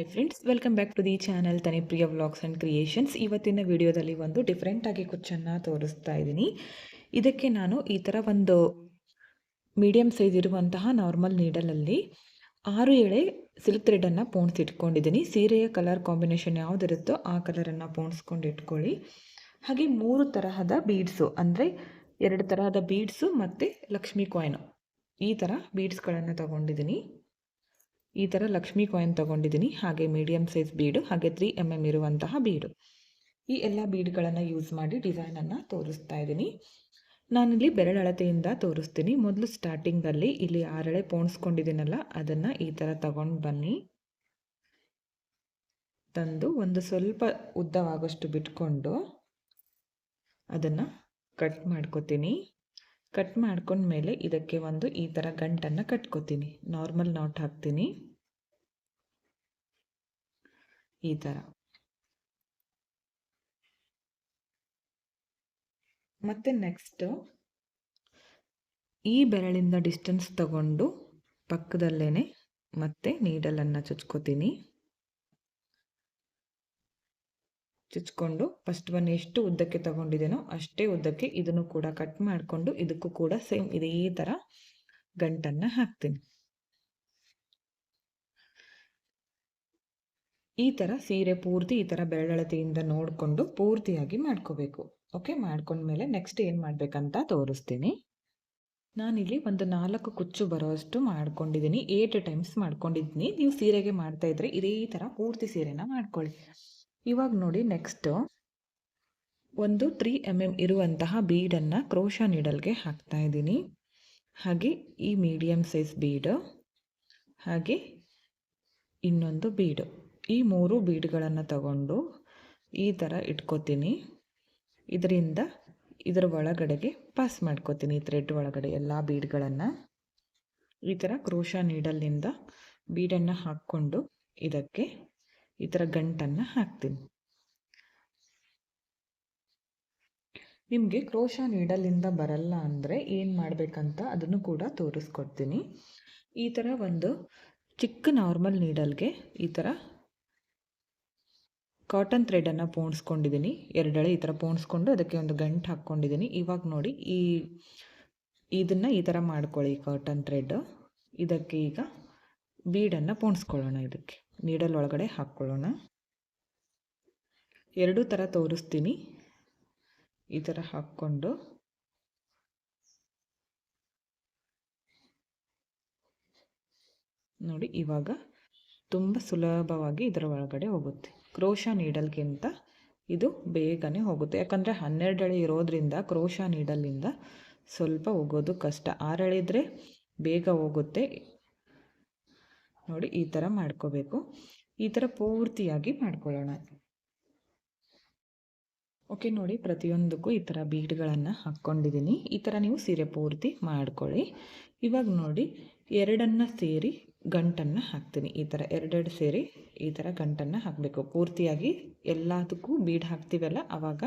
Hi friends welcome back to the channel Tanipriya vlogs and creations ಇವತ್ತಿನ ವಿಡಿಯೋದಲ್ಲಿ ಒಂದು ಡಿಫ್ರೆಂಟಾಗಿ ಕುಚ್ಚನ್ನು ತೋರಿಸ್ತಾ ಇದ್ದೀನಿ. ಇದಕ್ಕೆ ನಾನು ಈ ಥರ ಒಂದು ಮೀಡಿಯಮ್ ಸೈಜ್ ಇರುವಂತಹ ನಾರ್ಮಲ್ ನೀಡಲಲ್ಲಿ ಆರು ಎಳೆ ಸಿಲ್ಕ್ ಥ್ರೆಡನ್ನು ಪೋಣಿಸಿಟ್ಕೊಂಡಿದ್ದೀನಿ ಸೀರೆಯ ಕಲರ್ ಕಾಂಬಿನೇಷನ್ ಯಾವುದಿರುತ್ತೋ ಆ ಕಲರನ್ನು ಪೋಣಿಸ್ಕೊಂಡು ಇಟ್ಕೊಳ್ಳಿ. ಹಾಗೆ ಮೂರು ತರಹದ ಬೀಡ್ಸು ಅಂದರೆ ಎರಡು ತರಹದ ಬೀಡ್ಸು ಮತ್ತು ಲಕ್ಷ್ಮಿ ಕಾಯ್ನು ಈ ಥರ ಬೀಡ್ಸ್ಗಳನ್ನು ತಗೊಂಡಿದ್ದೀನಿ. ಈ ಥರ ಲಕ್ಷ್ಮಿ ಕಾಯಿನ್ ತೊಗೊಂಡಿದ್ದೀನಿ ಹಾಗೆ ಮೀಡಿಯಮ್ ಸೈಜ್ ಬೀಡು ಹಾಗೆ ತ್ರೀ ಎಂ ಎಂ ಇರುವಂತಹ ಬೀಡು ಈ ಎಲ್ಲ ಬೀಡ್ಗಳನ್ನು ಯೂಸ್ ಮಾಡಿ ಡಿಸೈನನ್ನು ತೋರಿಸ್ತಾ ಇದ್ದೀನಿ ನಾನಿಲ್ಲಿ ಬೆರಳಳತೆಯಿಂದ ತೋರಿಸ್ತೀನಿ. ಮೊದಲು ಸ್ಟಾರ್ಟಿಂಗಲ್ಲಿ ಇಲ್ಲಿ ಆರಳೆ ಪೋಣಿಸ್ಕೊಂಡಿದ್ದೀನಲ್ಲ ಅದನ್ನು ಈ ಥರ ತಗೊಂಡು ಬನ್ನಿ. ತಂದು ಒಂದು ಸ್ವಲ್ಪ ಉದ್ದವಾಗೋಷ್ಟು ಬಿಟ್ಕೊಂಡು ಅದನ್ನು ಕಟ್ ಮಾಡ್ಕೊತೀನಿ. ಕಟ್ ಮಾಡ್ಕೊಂಡ್ಮೇಲೆ ಇದಕ್ಕೆ ಒಂದು ಈ ಥರ ಗಂಟನ್ನು ಕಟ್ಕೋತೀನಿ. ನಾರ್ಮಲ್ ನಾಟ್ ಹಾಕ್ತೀನಿ. ಈ ಥರ ಮತ್ತೆ ನೆಕ್ಸ್ಟು ಈ ಬೆರಳಿಂದ ಡಿಸ್ಟೆನ್ಸ್ ತಗೊಂಡು ಪಕ್ಕದಲ್ಲೇ ಮತ್ತೆ ನೀಡಲನ್ನು ಚುಚ್ಕೋತೀನಿ. ಚುಚ್ಕೊಂಡು ಫಸ್ಟ್ ಒನ್ ಎಷ್ಟು ಉದ್ದಕ್ಕೆ ತಗೊಂಡಿದ್ದೇನೋ ಅಷ್ಟೇ ಉದ್ದಕ್ಕೆ ಇದನ್ನು ಕೂಡ ಕಟ್ ಮಾಡಿಕೊಂಡು ಇದಕ್ಕೂ ಕೂಡ ಸೇಮ್ ಇದೇ ಥರ ಗಂಟನ್ನು ಹಾಕ್ತೀನಿ. ಈ ಥರ ಸೀರೆ ಪೂರ್ತಿ ಈ ಥರ ಬೆರಳತೆಯಿಂದ ನೋಡಿಕೊಂಡು ಪೂರ್ತಿಯಾಗಿ ಮಾಡ್ಕೋಬೇಕು. ಓಕೆ ಮಾಡ್ಕೊಂಡ್ಮೇಲೆ ನೆಕ್ಸ್ಟ್ ಏನು ಮಾಡಬೇಕಂತ ತೋರಿಸ್ತೀನಿ. ನಾನಿಲ್ಲಿ ಒಂದು ನಾಲ್ಕು ಕುಚ್ಚು ಬರೋಷ್ಟು ಮಾಡ್ಕೊಂಡಿದ್ದೀನಿ. ಏಟ್ ಟೈಮ್ಸ್ ಮಾಡ್ಕೊಂಡಿದ್ದೀನಿ. ನೀವು ಸೀರೆಗೆ ಮಾಡ್ತಾ ಇದ್ರೆ ಇದೇ ಥರ ಪೂರ್ತಿ ಸೀರೆನ ಮಾಡ್ಕೊಳ್ಳಿ. ಇವಾಗ ನೋಡಿ ನೆಕ್ಸ್ಟು ಒಂದು ತ್ರೀ ಎಂ ಎಂ ಇರುವಂತಹ ಬೀಡನ್ನು ಕ್ರೋಶ ನೀಡಲ್ಗೆ ಹಾಕ್ತಾ ಇದ್ದೀನಿ. ಹಾಗೆ ಈ ಮೀಡಿಯಮ್ ಸೈಜ್ ಬೀಡು ಹಾಗೆ ಇನ್ನೊಂದು ಬೀಡು ಈ ಮೂರು ಬೀಡ್ಗಳನ್ನು ತಗೊಂಡು ಈ ಥರ ಇಟ್ಕೋತೀನಿ. ಇದರಿಂದ ಇದರ ಒಳಗಡೆಗೆ ಪಾಸ್ ಮಾಡ್ಕೋತೀನಿ ಥ್ರೆಡ್ ಒಳಗಡೆ ಎಲ್ಲ ಬೀಡ್ಗಳನ್ನು ಈ ಥರ ಕ್ರೋಶ ನೀಡಲ್ನಿಂದ ಬೀಡನ್ನು ಹಾಕ್ಕೊಂಡು ಇದಕ್ಕೆ ಈ ಥರ ಗಂಟನ್ನು ಹಾಕ್ತೀನಿ. ನಿಮಗೆ ಕ್ರೋಶ ನೀಡಲಿಂದ ಬರಲ್ಲ ಅಂದರೆ ಏನು ಮಾಡಬೇಕಂತ ಅದನ್ನು ಕೂಡ ತೋರಿಸ್ಕೊಡ್ತೀನಿ. ಈ ಥರ ಒಂದು ಚಿಕ್ಕ ನಾರ್ಮಲ್ ನೀಡಲ್ಗೆ ಈ ಥರ ಕಾಟನ್ ಥ್ರೆಡನ್ನು ಪೋಣಿಸ್ಕೊಂಡಿದ್ದೀನಿ ಎರಡೆಳೆ ಈ ಥರ ಪೋಣಿಸ್ಕೊಂಡು ಅದಕ್ಕೆ ಒಂದು ಗಂಟು ಹಾಕ್ಕೊಂಡಿದ್ದೀನಿ ಇವಾಗ ನೋಡಿ ಈ ಇದನ್ನು ಈ ಥರ ಮಾಡ್ಕೊಳ್ಳಿ ಕಾಟನ್ ಥ್ರೆಡ್ ಇದಕ್ಕೆ ಈಗ ಬೀಡನ್ನು ಪೋಣಿಸ್ಕೊಳ್ಳೋಣ ಇದಕ್ಕೆ. ನೀಡಲ್ ಒಳಗಡೆ ಹಾಕ್ಕೊಳ್ಳೋಣ. ಎರಡೂ ಥರ ತೋರಿಸ್ತೀನಿ. ಈ ಥರ ಹಾಕ್ಕೊಂಡು. ನೋಡಿ, ಇವಾಗ ತುಂಬ ಸುಲಭವಾಗಿ ಇದರ ಒಳಗಡೆ ಹೋಗುತ್ತೆ. ಕ್ರೋಶ ನೀಡಲ್ಗಿಂತ ಇದು ಬೇಗನೆ ಹೋಗುತ್ತೆ. ಯಾಕಂದರೆ ಹನ್ನೆರಡು ಇರೋದ್ರಿಂದ ಕ್ರೋಶ ನೀಡಲಿಂದ ಸ್ವಲ್ಪ ಹೋಗೋದು ಕಷ್ಟ. ಆರಳಿದ್ರೆ ಬೇಗ ಹೋಗುತ್ತೆ. ನೋಡಿ ಈ ಥರ ಮಾಡ್ಕೋಬೇಕು. ಈ ಥರ ಪೂರ್ತಿಯಾಗಿ ಮಾಡ್ಕೊಳ್ಳೋಣ. ಓಕೆ, ನೋಡಿ ಪ್ರತಿಯೊಂದಕ್ಕೂ ಈ ಥರ ಬೀಡ್ಗಳನ್ನು ಹಾಕ್ಕೊಂಡಿದ್ದೀನಿ. ಈ ಥರ ನೀವು ಸೀರೆ ಪೂರ್ತಿ ಮಾಡ್ಕೊಳ್ಳಿ. ಇವಾಗ ನೋಡಿ ಎರಡನ್ನು ಸೇರಿ ಗಂಟನ್ನು ಹಾಕ್ತೀನಿ. ಈ ಥರ ಎರಡೆರಡು ಸೇರಿ ಈ ಥರ ಗಂಟನ್ನು ಹಾಕಬೇಕು. ಪೂರ್ತಿಯಾಗಿ ಎಲ್ಲದಕ್ಕೂ ಬೀಡ್ ಹಾಕ್ತೀವಲ್ಲ ಆವಾಗ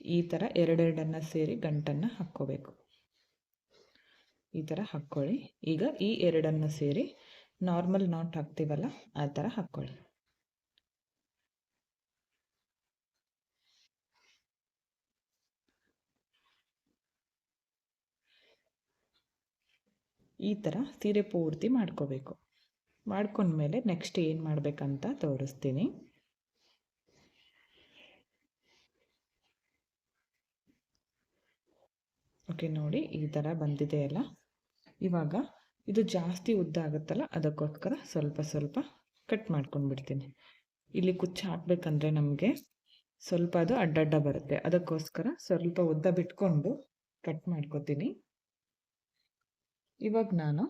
ಈ ಥರ ಎರಡೆರಡನ್ನು ಸೇರಿ ಗಂಟನ್ನು ಹಾಕ್ಕೋಬೇಕು. ಈ ಥರ ಹಾಕ್ಕೊಳ್ಳಿ. ಈಗ ಈ ಎರಡನ್ನು ಸೇರಿ ನಾರ್ಮಲ್ ನಾಟ್ ಹಾಕ್ತೀವಲ್ಲ, ಆ ಥರ ಹಾಕ್ಕೊಳ್ಳಿ. ಈ ಥರ ಸೀರೆ ಪೂರ್ತಿ ಮಾಡ್ಕೋಬೇಕು. ಮಾಡ್ಕೊಂಡ್ಮೇಲೆ ನೆಕ್ಸ್ಟ್ ಏನು ಮಾಡಬೇಕಂತ ತೋರಿಸ್ತೀನಿ. ಓಕೆ ನೋಡಿ ಈ ಥರ ಬಂದಿದೆ ಅಲ್ಲ ಇವಾಗ ಇದು ಜಾಸ್ತಿ ಉದ್ದ ಆಗುತ್ತಲ್ಲ, ಅದಕ್ಕೋಸ್ಕರ ಸ್ವಲ್ಪ ಸ್ವಲ್ಪ ಕಟ್ ಮಾಡ್ಕೊಂಡ್ಬಿಡ್ತೀನಿ. ಇಲ್ಲಿ ಕುಚ್ಚು ಹಾಕಬೇಕಂದ್ರೆ ನಮಗೆ ಸ್ವಲ್ಪ ಅದು ಅಡ್ಡಡ್ಡ ಬರುತ್ತೆ. ಅದಕ್ಕೋಸ್ಕರ ಸ್ವಲ್ಪ ಉದ್ದ ಬಿಟ್ಕೊಂಡು ಕಟ್ ಮಾಡ್ಕೋತೀನಿ. ಇವಾಗ ನಾನು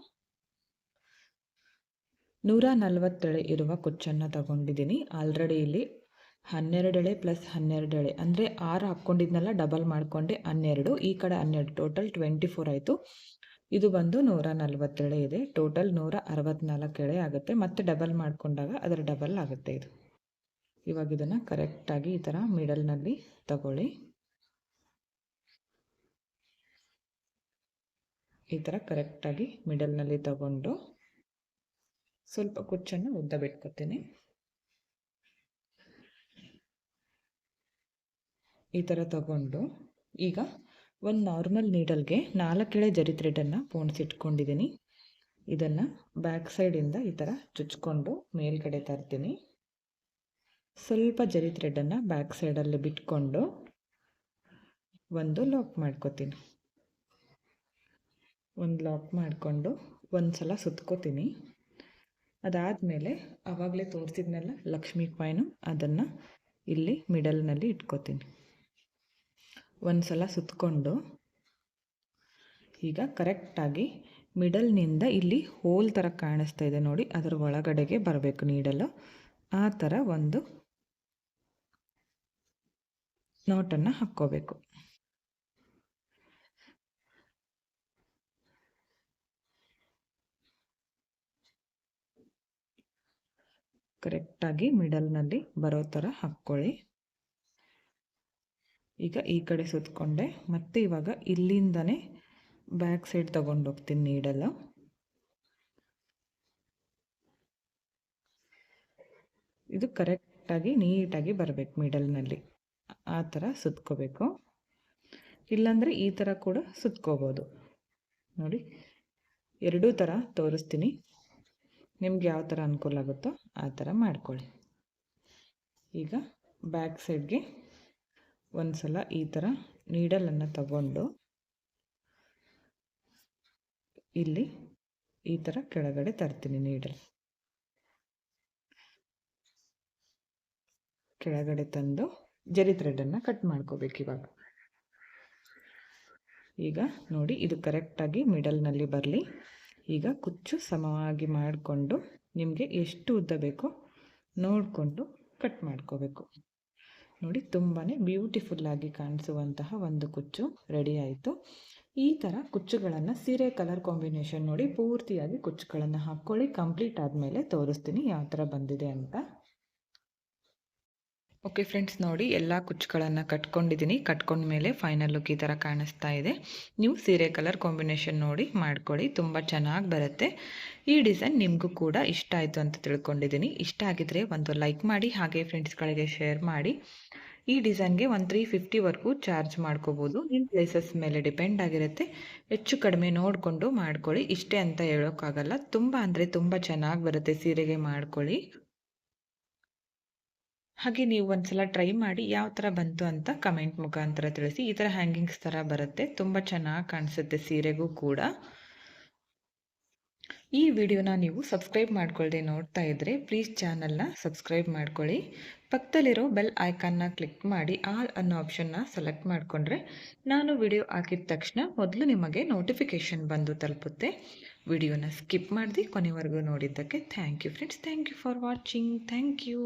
ನೂರ ನಲವತ್ತೆಳೆ ಇರುವ ಕುಚ್ಚನ್ನು ತಗೊಂಡಿದ್ದೀನಿ. ಆಲ್ರೆಡಿ ಇಲ್ಲಿ ಹನ್ನೆರಡೆಳೆ ಪ್ಲಸ್ ಹನ್ನೆರಡೆಳೆ, ಅಂದರೆ ಆರು ಹಾಕ್ಕೊಂಡಿದ್ನೆಲ್ಲ, ಡಬಲ್ ಮಾಡಿಕೊಂಡೆ ಹನ್ನೆರಡು, ಈ ಕಡೆ ಹನ್ನೆರಡು, ಟೋಟಲ್ ಟ್ವೆಂಟಿ ಫೋರ್ ಆಯಿತು. ಇದು ಬಂದು ನೂರ ನಲ್ವತ್ತೇಳೆ ಇದೆ. ಟೋಟಲ್ ನೂರ ಅರವತ್ನಾಲ್ಕು ಎಳೆ ಆಗುತ್ತೆ. ಮತ್ತೆ ಡಬಲ್ ಮಾಡಿಕೊಂಡಾಗ ಅದರ ಡಬಲ್ ಆಗುತ್ತೆ ಇದು. ಇವಾಗ ಇದನ್ನು ಕರೆಕ್ಟಾಗಿ ಈ ಥರ ಮಿಡಲ್ನಲ್ಲಿ ತಗೊಳ್ಳಿ. ಈ ಥರ ಕರೆಕ್ಟಾಗಿ ಮಿಡಲ್ನಲ್ಲಿ ತಗೊಂಡು ಸ್ವಲ್ಪ ಕುಚ್ಚನ್ನು ಉದ್ದ ಬಿಟ್ಕೊತೀನಿ ಈ ಥರ ತಗೊಂಡು ಈಗ ಒಂದು ನಾರ್ಮಲ್ ನೀಡಲ್ಗೆ ನಾಲ್ಕೆಳೆ ಜರಿ ಥ್ರೆಡನ್ನು ಪೋಣಿಸಿಟ್ಕೊಂಡಿದ್ದೀನಿ ಇದನ್ನು ಬ್ಯಾಕ್ ಸೈಡಿಂದ ಈ ಥರ ಚುಚ್ಕೊಂಡು ಮೇಲ್ಗಡೆ ತರ್ತೀನಿ. ಸ್ವಲ್ಪ ಜರಿ ಥ್ರೆಡನ್ನು ಬ್ಯಾಕ್ ಸೈಡಲ್ಲಿ ಬಿಟ್ಕೊಂಡು ಒಂದು ಲಾಕ್ ಮಾಡ್ಕೋತೀನಿ. ಒಂದು ಲಾಕ್ ಮಾಡಿಕೊಂಡು ಒಂದು ಸಲ ಸುತ್ಕೋತೀನಿ. ಅದಾದಮೇಲೆ ಆವಾಗಲೇ ತೋರಿಸಿದ್ನೆಲ್ಲ ಲಕ್ಷ್ಮೀ ಕಾಯಿನು ಅದನ್ನು ಇಲ್ಲಿ ಮಿಡಲ್ನಲ್ಲಿ ಇಟ್ಕೋತೀನಿ. ಒಂದು ಸಲ ಸುತ್ತಕೊಂಡು ಈಗ ಕರೆಕ್ಟಾಗಿ ಮಿಡಲ್ನಿಂದ ಇಲ್ಲಿ ಹೋಲ್ ಥರ ಕಾಣಿಸ್ತಾ ಇದೆ ನೋಡಿ, ಅದರ ಒಳಗಡೆಗೆ ಬರಬೇಕು ನೀಡಲು ಆ ಥರ ಒಂದು ನೋಟನ್ನು ಹಾಕ್ಕೋಬೇಕು. ಕರೆಕ್ಟಾಗಿ ಮಿಡಲ್ನಲ್ಲಿ ಬರೋ ಥರ ಹಾಕ್ಕೊಳ್ಳಿ. ಈಗ ಈ ಕಡೆ ಸುತ್ತಕೊಂಡೆ ಮತ್ತೆ ಇವಾಗ ಇಲ್ಲಿಂದನೇ ಬ್ಯಾಕ್ ಸೈಡ್ ತಗೊಂಡೋಗ್ತೀನಿ ನೀಡಲ್ಲ ಇದು ಕರೆಕ್ಟಾಗಿ ನೀಟಾಗಿ ಬರಬೇಕು ಮಿಡಲ್ನಲ್ಲಿ ಆ ಥರ ಸುತ್ಕೋಬೇಕು. ಇಲ್ಲಾಂದರೆ ಈ ಥರ ಕೂಡ ಸುತ್ಕೋಬೋದು. ನೋಡಿ, ಎರಡೂ ಥರ ತೋರಿಸ್ತೀನಿ. ನಿಮ್ಗೆ ಯಾವ ಥರ ಅನುಕೂಲ ಆಗುತ್ತೋ ಆ ಥರ ಮಾಡ್ಕೊಳ್ಳಿ. ಈಗ ಬ್ಯಾಕ್ ಸೈಡ್ಗೆ ಒಂದು ಸಲ ಈ ಥರ ನೀಡಲನ್ನು ತಗೊಂಡು ಇಲ್ಲಿ ಈ ಥರ ಕೆಳಗಡೆ ತರ್ತೀನಿ ನೀಡಲ್ ಕೆಳಗಡೆ ತಂದು ಜರಿ ಥ್ರೆಡನ್ನು ಕಟ್ ಮಾಡ್ಕೋಬೇಕು ಇವಾಗ. ಈಗ ನೋಡಿ ಇದು ಕರೆಕ್ಟಾಗಿ ಮಿಡಲ್ನಲ್ಲಿ ಬರಲಿ. ಈಗ ಕುಚ್ಚು ಸಮವಾಗಿ ಮಾಡಿಕೊಂಡು ನಿಮಗೆ ಎಷ್ಟು ಉದ್ದ ಬೇಕೋ ನೋಡಿಕೊಂಡು ಕಟ್ ಮಾಡ್ಕೋಬೇಕು. ನೋಡಿ ತುಂಬಾ ಬ್ಯೂಟಿಫುಲ್ಲಾಗಿ ಕಾಣಿಸುವಂತಹ ಒಂದು ಕುಚ್ಚು ರೆಡಿ ಆಯಿತು. ಈ ಥರ ಕುಚ್ಚುಗಳನ್ನು ಸೀರೆ ಕಲರ್ ಕಾಂಬಿನೇಷನ್ ನೋಡಿ ಪೂರ್ತಿಯಾಗಿ ಕುಚ್ಚುಗಳನ್ನು ಹಾಕ್ಕೊಳ್ಳಿ. ಕಂಪ್ಲೀಟ್ ಆದಮೇಲೆ ತೋರಿಸ್ತೀನಿ ಯಾವ ಥರ ಬಂದಿದೆ ಅಂತ. ಓಕೆ ಫ್ರೆಂಡ್ಸ್ ನೋಡಿ ಎಲ್ಲ ಕುಚ್ಚುಗಳನ್ನು ಕಟ್ಕೊಂಡಿದ್ದೀನಿ ಕಟ್ಕೊಂಡ ಮೇಲೆ ಫೈನಲ್ ಲುಕ್ ಈ ಥರ ಕಾಣಿಸ್ತಾ ಇದೆ. ನೀವು ಸೀರೆ ಕಲರ್ ಕಾಂಬಿನೇಷನ್ ನೋಡಿ ಮಾಡ್ಕೊಳ್ಳಿ. ತುಂಬ ಚೆನ್ನಾಗಿ ಬರುತ್ತೆ. ಈ ಡಿಸೈನ್ ನಿಮಗೂ ಕೂಡ ಇಷ್ಟ ಆಯಿತು ಅಂತ ತಿಳ್ಕೊಂಡಿದ್ದೀನಿ ಇಷ್ಟ ಆಗಿದ್ರೆ ಒಂದು ಲೈಕ್ ಮಾಡಿ, ಹಾಗೆ ಫ್ರೆಂಡ್ಸ್ಗಳಿಗೆ ಶೇರ್ ಮಾಡಿ. ಈ ಡಿಸೈನ್ಗೆ ಒಂದು ತ್ರೀ ಫಿಫ್ಟಿವರೆಗೂ ಚಾರ್ಜ್ ಮಾಡ್ಕೋಬೋದು. ನಿಮ್ಮ ಪ್ಲೇಸಸ್ ಮೇಲೆ ಡಿಪೆಂಡ್ ಆಗಿರುತ್ತೆ. ಹೆಚ್ಚು ಕಡಿಮೆ ನೋಡಿಕೊಂಡು ಮಾಡ್ಕೊಳ್ಳಿ. ಇಷ್ಟೇ ಅಂತ ಹೇಳೋಕ್ಕಾಗಲ್ಲ. ತುಂಬ ಅಂದರೆ ತುಂಬ ಚೆನ್ನಾಗಿ ಬರುತ್ತೆ ಸೀರೆಗೆ ಮಾಡ್ಕೊಳ್ಳಿ. ಹಾಗೆ ನೀವು ಒಂದ್ಸಲ ಟ್ರೈ ಮಾಡಿ ಯಾವ ಥರ ಬಂತು ಅಂತ ಕಮೆಂಟ್ ಮುಖಾಂತರ ತಿಳಿಸಿ. ಈ ಥರ ಹ್ಯಾಂಗಿಂಗ್ಸ್ ಥರ ಬರುತ್ತೆ. ತುಂಬ ಚೆನ್ನಾಗಿ ಕಾಣಿಸುತ್ತೆ ಸೀರೆಗೂ ಕೂಡ. ಈ ವಿಡಿಯೋನ ನೀವು ಸಬ್ಸ್ಕ್ರೈಬ್ ಮಾಡ್ಕೊಳ್ಳದೆ ನೋಡ್ತಾ ಇದ್ದರೆ ಪ್ಲೀಸ್ ಚಾನಲ್ನ ಸಬ್ಸ್ಕ್ರೈಬ್ ಮಾಡ್ಕೊಳ್ಳಿ. ಪಕ್ಕದಲ್ಲಿರೋ ಬೆಲ್ ಐಕಾನ್ನ ಕ್ಲಿಕ್ ಮಾಡಿ ಆಲ್ ಅನ್ನೋ ಆಪ್ಷನ್ನ ಸೆಲೆಕ್ಟ್ ಮಾಡಿಕೊಂಡ್ರೆ ನಾನು ವಿಡಿಯೋ ಹಾಕಿದ ತಕ್ಷಣ ಮೊದಲು ನಿಮಗೆ ನೋಟಿಫಿಕೇಷನ್ ಬಂದು ತಲುಪುತ್ತೆ. ವಿಡಿಯೋನ ಸ್ಕಿಪ್ ಮಾಡಿದೆ ಕೊನೆವರೆಗೂ ನೋಡಿದ್ದಕ್ಕೆ thank you friends thank you for watching thank you